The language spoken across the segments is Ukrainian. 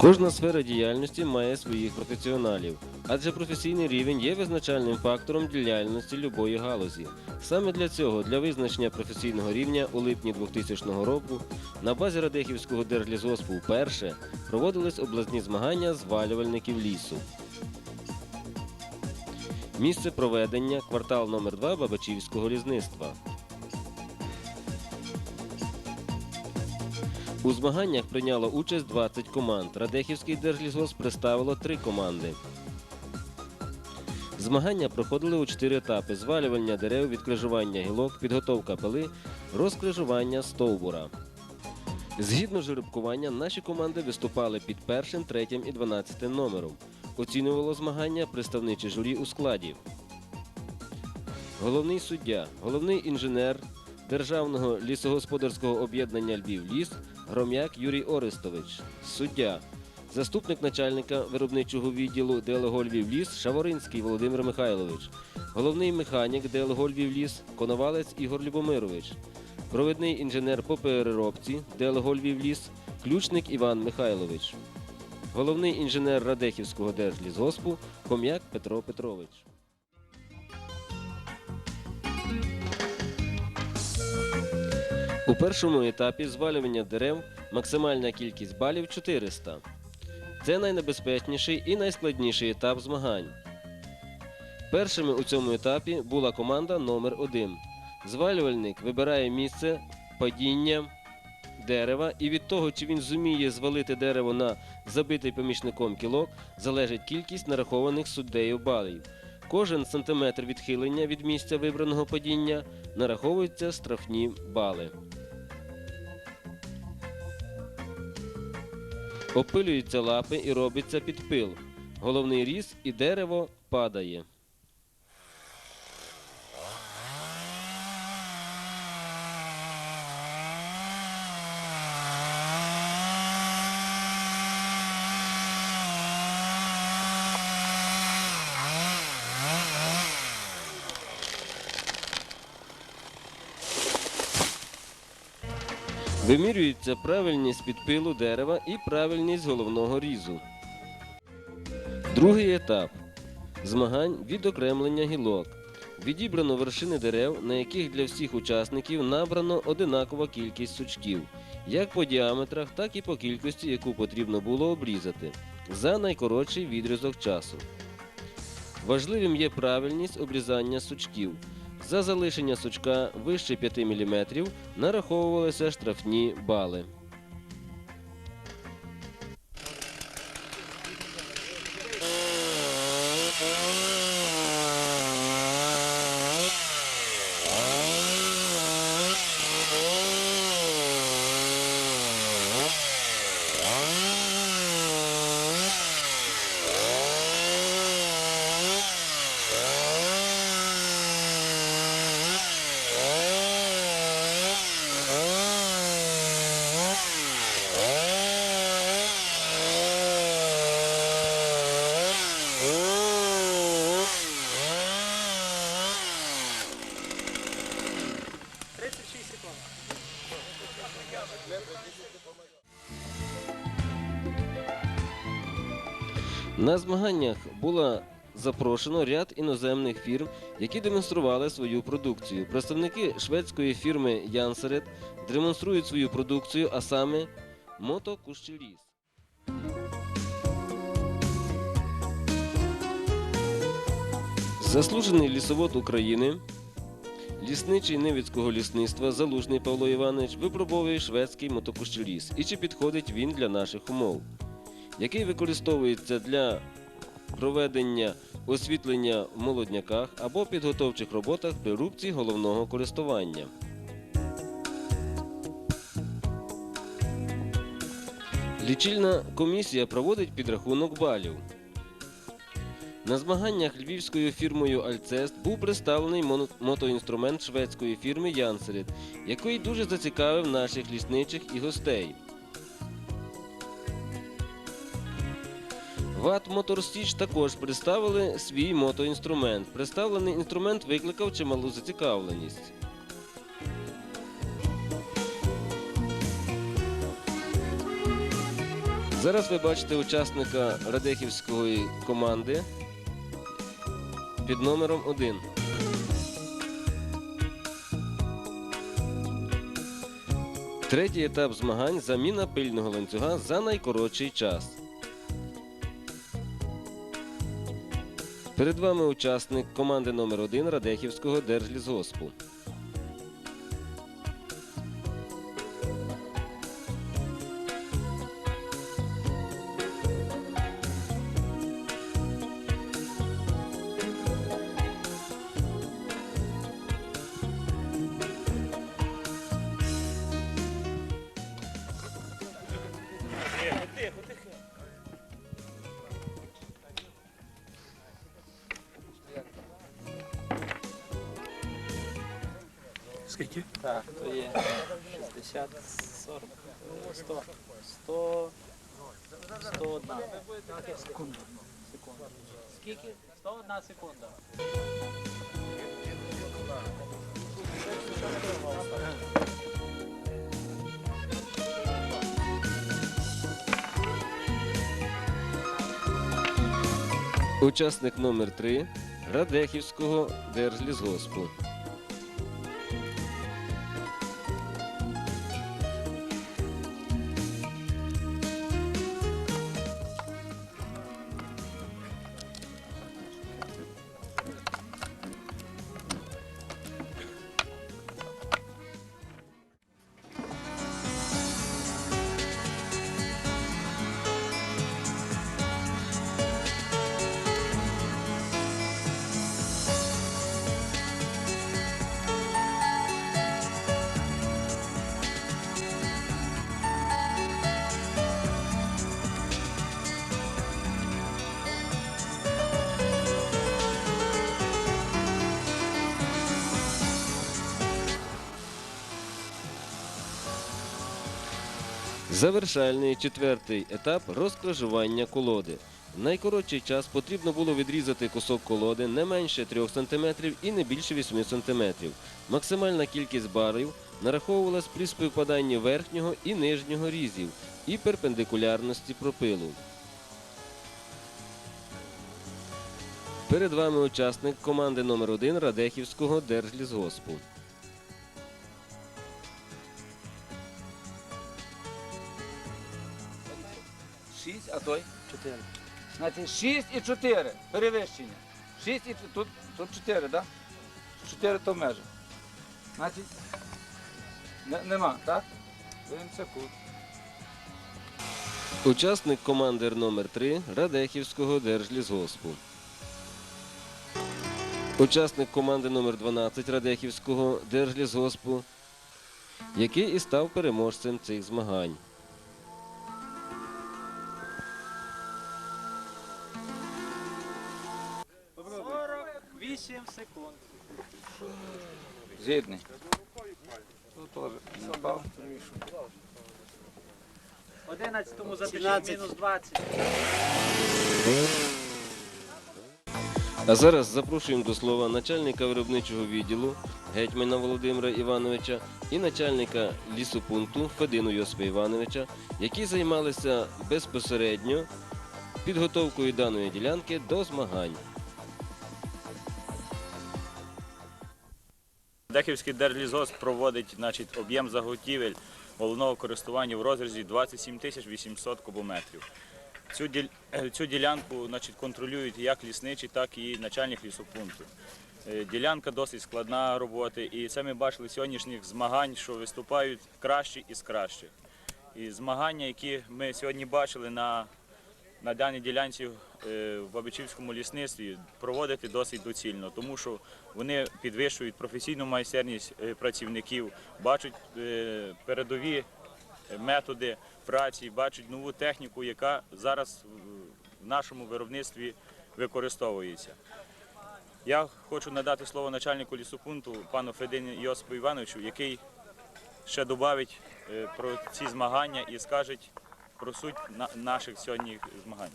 Кожна сфера діяльності має своїх професіоналів, адже професійний рівень є визначальним фактором діяльності любої галузі. Саме для цього, для визначення професійного рівня у липні 2000 року на базі Радехівського держлісгоспу вперше проводились обласні змагання звалювальників лісу. Місце проведення квартал номер 2 Бабачівського лісництва. У змаганнях прийняло участь 20 команд. Радехівський держлісгосп представило 3 команди. Змагання проходили у 4 етапи: звалювання дерев, відкрижування гілок, підготовка пили, розкрижування стовбура. Згідно жеребкування, наші команди виступали під першим, третім і 12 номером. Оцінювало змагання представниче журі у складі. Головний суддя, головний інженер Державного лісогосподарського об'єднання Львів-Ліс Гром'як Юрій Орестович, суддя, заступник начальника виробничого відділу ДЛГО Львів-Ліс Шаворинський Володимир Михайлович, головний механік ДЛГО Львів-Ліс Коновалець Ігор Любомирович, провідний інженер по переробці ДЛГО Львів-Ліс Ключник Іван Михайлович, головний інженер Радехівського держлісгоспу Хом'як Петро Петрович. У першому етапі звалювання дерев максимальна кількість балів 400. Це найнебезпечніший і найскладніший етап змагань. Першими у цьому етапі була команда номер 1 Звалювальник вибирає місце падіння дерева, і від того, чи він зуміє звалити дерево на забитий помічником кілок, залежить кількість нарахованих суддею балів. Кожен сантиметр відхилення від місця вибраного падіння нараховуються штрафні бали. Опилюються лапи і робиться підпил. Головний різ і дерево падає. Вимірюється правильність підпилу дерева і правильність головного різу. Другий етап змагань відокремлення гілок. Відібрано вершини дерев, на яких для всіх учасників набрано одинакова кількість сучків, як по діаметрах, так і по кількості, яку потрібно було обрізати, за найкоротший відрізок часу. Важливим є правильність обрізання сучків. За залишення сучка вище 5 мм нараховувалися штрафні бали. На змаганнях було запрошено ряд іноземних фірм, які демонстрували свою продукцію. Представники шведської фірми Янсерет демонструють свою продукцію, а саме мотокущеліс. Заслужений лісовод України, лісничий Невицького лісництва Залужний Павло Іванович випробовує шведський мотокущеліс. І чи підходить він для наших умов? Який використовується для проведення освітлення в молодняках або підготовчих роботах при рубці головного користування. Лічильна комісія проводить підрахунок балів. На змаганнях львівською фірмою Альцест був представлений мотоінструмент шведської фірми Янсерет, який дуже зацікавив наших лісничих і гостей. ВАТ Моторстіч також представили свій мотоінструмент. Представлений інструмент викликав чималу зацікавленість. Зараз ви бачите учасника Радехівської команди під номером 1. Третій етап змагань заміна пильного ланцюга за найкоротший час. Перед вами учасник команди номер 1 Радехівського держлісгоспу. Скільки? Так, то є 60, 40, 100, 100, 101. Секунда. Секунда. Скільки? 101 секунда. Учасник номер 3 Радехівського держлісгоспу. Завершальний четвертий етап розкрижування колоди. В найкоротший час потрібно було відрізати кусок колоди не менше 3 см і не більше 8 см. Максимальна кількість барів нараховувалась при співпаданні верхнього і нижнього різів і перпендикулярності пропилу. Перед вами учасник команди номер 1 Радехівського держлісгоспу. Шість, а той? 4. Значить, 6 і 4. Перевищення. 6 і тут, тут 4, так? Да? 4 то межа. Значить, не, нема, так? Дивимося кут. Учасник командир номер 3 Радехівського держлісгоспу. Учасник команди номер 12 Радехівського держлісгоспу, який і став переможцем цих змагань. Вісім секунд. Згідний. Тут теж не впав. 11-му запишіть мінус 20. А зараз запрошуємо до слова начальника виробничого відділу гетьмана Володимира Івановича і начальника лісопункту Федину Йосипа Івановича, які займалися безпосередньо підготовкою даної ділянки до змагань. Дехівський держлісгосп проводить значить, об'єм заготівель головного користування в розрізі 27 тисяч 800 кубометрів. Е, цю ділянку значить, контролюють як лісничі, так і начальник лісопункту. Е, Ділянка досить складна роботи, і це ми бачили сьогоднішніх змагань, що виступають кращі із кращих. І змагання, які ми сьогодні бачили на, на даній ділянці е, в Бабичівському лісництві, проводити досить доцільно, тому що вони підвищують професійну майстерність е, працівників, бачать е, передові методи праці, бачать нову техніку, яка зараз в нашому виробництві використовується. Я хочу надати слово начальнику лісопункту пану Федині Йосипу Івановичу, який ще додавить про ці змагання і скаже про суть на- наших сьогодні змагань.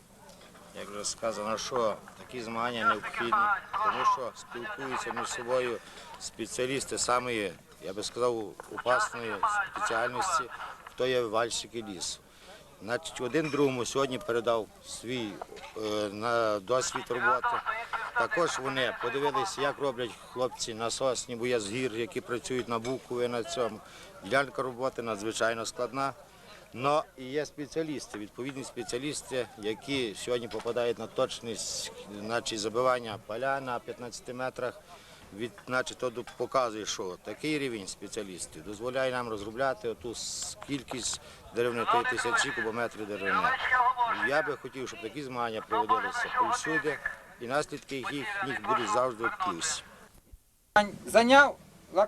Як вже сказано, що такі змагання необхідні, тому що спілкуються між собою спеціалісти самої, я би сказав, опасної спеціальності, хто є вальщики лісу. Значить, один другому сьогодні передав свій е, на досвід роботи. Також вони подивилися, як роблять хлопці насосні боязгір, які працюють на Букові на цьому. Ділянка роботи надзвичайно складна. Но і є спеціалісти, відповідні спеціалісти, які сьогодні попадають на точність значить, забивання поля на 15 метрах. Від, значить, то показує, що такий рівень спеціалістів дозволяє нам розробляти оту кількість деревини, тисячі кубометрів деревини. Я би хотів, щоб такі змагання проводилися повсюди, і наслідки їх їх будуть завжди в. Зайняла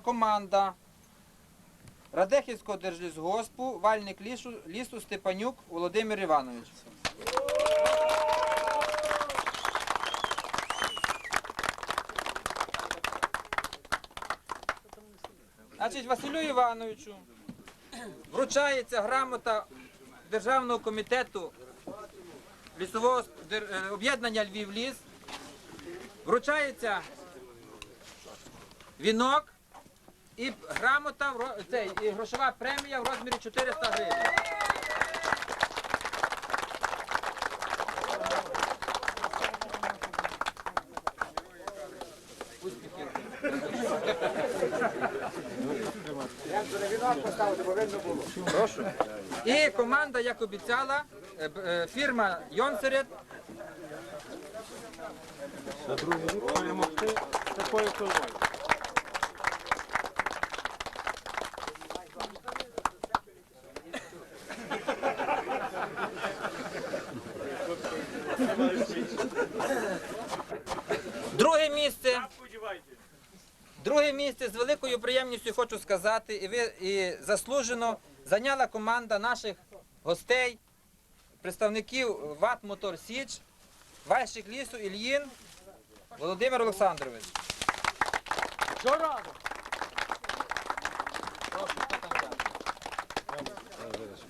команда Радехівського держлісгоспу, вальник лісу, лісу Степанюк Володимир Іванович. Значить, Василю Івановичу вручається грамота Державного комітету лісового е, об'єднання Львів-Ліс. Вручається вінок і грамота, в цей, і грошова премія в розмірі 400 гривень. І команда, як обіцяла, е, е, фірма Йонсерет Друге місце. Друге місце з великою приємністю хочу сказати, і ви і заслужено зайняла команда наших гостей, представників ВАТ Мотор Січ, Вайщик лісу Ільїн Володимир Олександрович.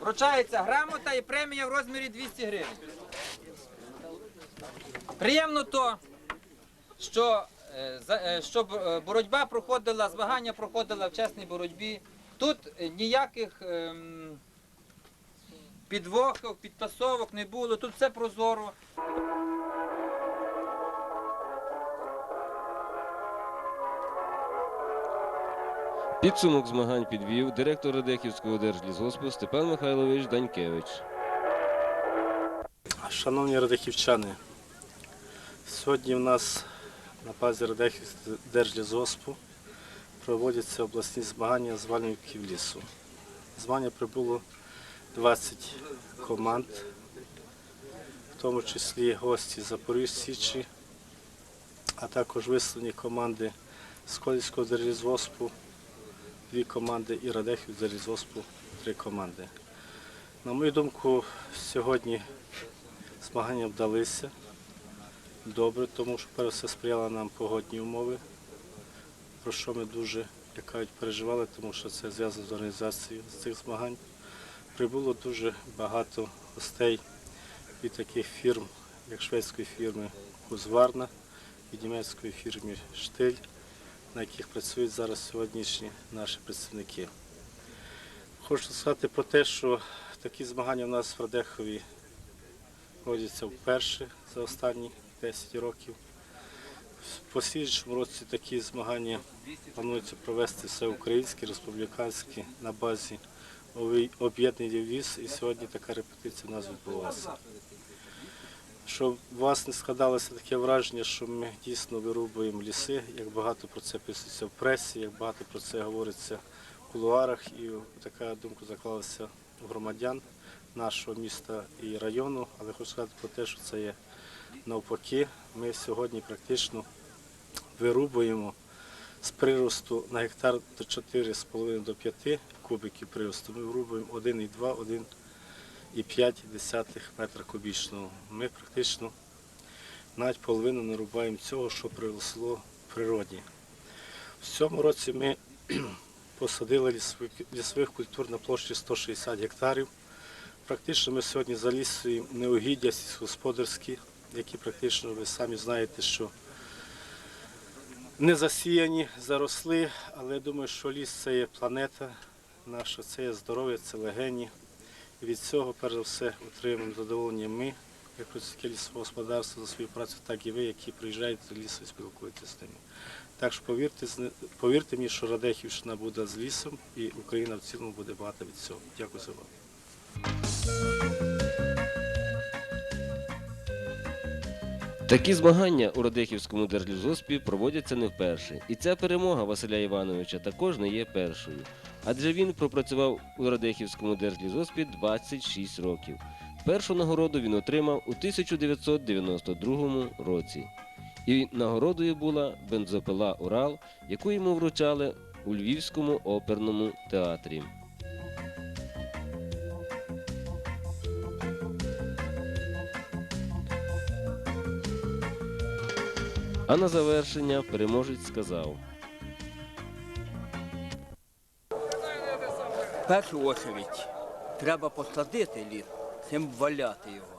Вручається грамота і премія в розмірі 200 гривень. Приємно то, що, е, е, щоб е, боротьба проходила, змагання проходила в чесній боротьбі. Тут ніяких ем, підвохів, підтасовок не було, тут все прозоро. Підсумок змагань підвів директор Радехівського держлісгоспу Степан Михайлович Данькевич. Шановні радихівчани, сьогодні в нас на базі Радехівського держлізоспу проводяться обласні змагання з вальників лісу. Змагання прибуло 20 команд, в тому числі гості Запоріжжя Січі, а також вислані команди з Колівського держлізоспу, дві команди і Радехів держлізоспу, три команди. На мою думку, сьогодні Змагання вдалися добре, тому що перш все сприяли нам погодні умови, про що ми дуже як кажуть, переживали, тому що це зв'язано з організацією з цих змагань. Прибуло дуже багато гостей від таких фірм, як шведської фірми Кузварна і німецької фірми Штиль, на яких працюють зараз сьогоднішні наші представники. Хочу сказати про те, що такі змагання у нас в Радехові проводяться вперше за останні 10 років. В послідчому році такі змагання планується провести всеукраїнські, республіканські на базі об'єднання віз, і сьогодні така репетиція у нас відбулася. Щоб у вас не складалося таке враження, що ми дійсно вирубуємо ліси, як багато про це пишеться в пресі, як багато про це говориться в кулуарах, і така думка заклалася у громадян нашого міста і району, але хочу сказати про те, що це є навпаки. Ми сьогодні практично вирубуємо з приросту на гектар до 4,5 до 5 кубиків приросту. Ми врубуємо 1,2, 1,5 метра кубічного. Ми практично навіть половину нарубаємо цього, що приросло в природі. В цьому році ми посадили лісових, лісових культур на площі 160 гектарів. Практично ми сьогодні залісуємо неугіддя сільськогосподарські, які практично ви самі знаєте, що не засіяні, заросли, але я думаю, що ліс це є планета наша, це є здоров'я, це легені. Від цього, перш за все, отримуємо задоволення ми, як працівники лісового господарства за свою працю, так і ви, які приїжджаєте до лісу і спілкуєтеся з ними. Так що повірте, повірте мені, що Радехівщина буде з лісом і Україна в цілому буде багата від цього. Дякую за увагу. Такі змагання у Радехівському держлізоспі проводяться не вперше. І ця перемога Василя Івановича також не є першою. Адже він пропрацював у Радехівському держлізоспі 26 років. Першу нагороду він отримав у 1992 році. І нагородою була бензопила Урал, яку йому вручали у Львівському оперному театрі. А на завершення переможець сказав. Першу очередь треба посадити ліс, цим валяти його.